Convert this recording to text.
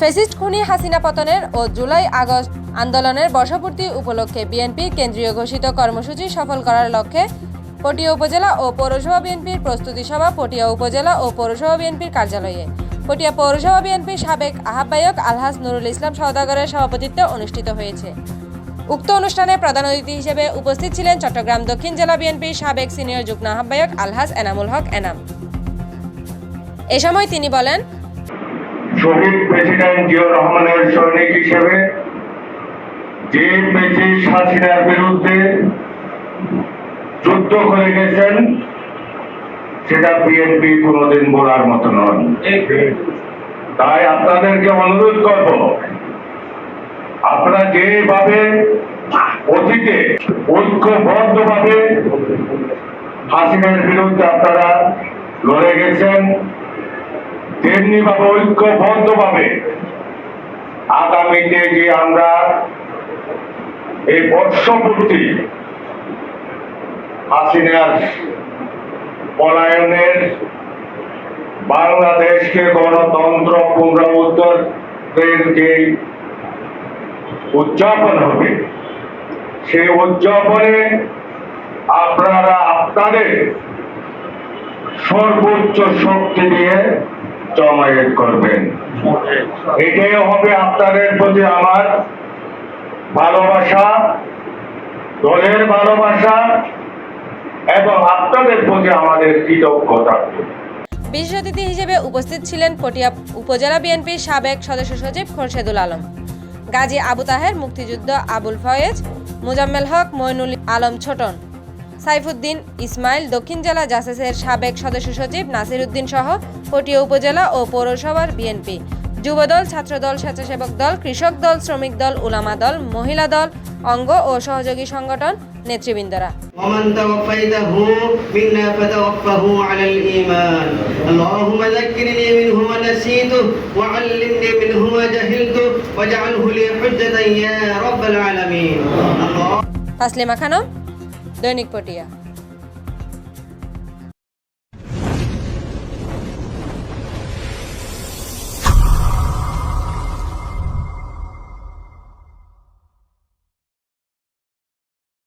Fascist খুনি হাসিনা পতনের ও July August আন্দোলনের বর্ষপূর্তি উপলক্ষে বিএনপি কেন্দ্রীয় ঘোষিত কর্মসূচি সফল করার লক্ষ্যে পটিয়া উপজেলা ও পৌরসভা বিএনপির প্রস্তুতি সভা পটিয়া উপজেলা ও পৌরসভা বিএনপির কার্যালয়ে। পটিয়া পৌরসভা বিএনপির সাবেক আহ্বায়ক আলহাজ নুরুল ইসলাম সওদাগরের সভাপতিত্বে অনুষ্ঠিত হয়েছে। উক্ত অনুষ্ঠানে প্রধান অতিথি হিসেবে উপস্থিত ছিলেন চট্টগ্রাম দক্ষিণ জেলা বিএনপির সাবেক সিনিয়র যুগ্ম আহ্বায়ক আলহাজ এনামুল হক এনাম। এ সময় তিনি বলেন শহীদ প্রেসিডেন্ট জিয়াউর রহমানের সৈনিক হিসেবে যে ব্রিটিশ হাসিনার বিরুদ্ধে যুদ্ধ করে গেছেন, সেটা বিএনপি কোনোদিন বলার মতো নন। তাই আপনাদেরকে অনুরোধ করব, আপনারা যেভাবে অতীতে ঐক্যবদ্ধভাবে হাসিনার বিরুদ্ধে আপনারা লড়ে গেছেন তেমনি ভাবে ঐক্যবদ্ধ ভাবে আগামীতে যে আমরা এই বর্ষপূর্তি হাসিনার পলায়নের বাংলাদেশকে গণতন্ত্র পুনরুদ্ধারের যে উদযাপন হবে, সেই উদযাপনে আপনারা, আপনাদের সর্বোচ্চ শক্তি দিয়ে জমায়েত করবেন। এটাই হবে আপনাদের প্রতি আমার ভালোবাসা, দলের ভালোবাসা এবং আপনাদের প্রতি আমাদের কৃতজ্ঞতা। বিশেষ অতিথি হিসেবে উপস্থিত ছিলেন পটিয়া উপজেলা বিএনপির সাবেক সদস্য সচিব খোরশেদুল আলম, গাজী আবু তাহের, মুক্তিযুদ্ধ আবুল ফয়েজ, মুজাম্মেল হক, মইনুল আলম ছোটন। সাইফুদ্দিন ইসমাইল দক্ষিণ জেলা জাসেসের সাবেক সদস্য সচিব নাসির উদ্দিন সহ পটিয়া উপজেলা ও পৌরসভার বিএনপি যুবদল ছাত্রদল স্বেচ্ছাসেবক দল কৃষক দল শ্রমিক দল উলামা দল মহিলা দল অঙ্গ ও সহযোগী সংগঠন নেতৃবৃন্দরা ومن توفيته منا فتوفه على الإيمان اللهم ذكرني منه ما نسيته وعلمني منه ما جهلته واجعله لي حجة يا رب العالمين الله তাসলিমা દૈનિક પટિયા.